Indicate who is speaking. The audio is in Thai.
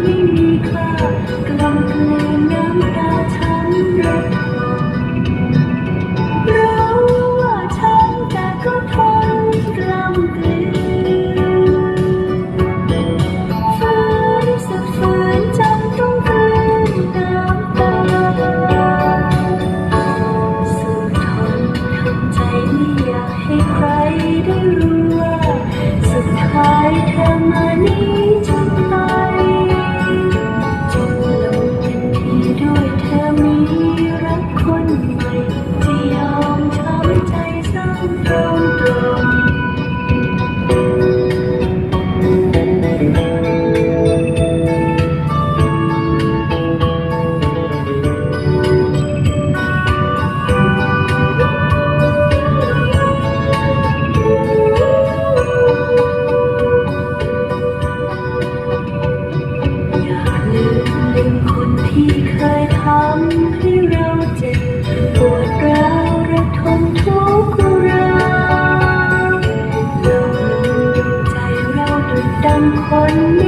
Speaker 1: ไม่มีค่ากลับ ที่เคยทำให้เราเจ็บปวดร้าวระทมทุกข์เราลดวงใจเราดุดดังคนนี้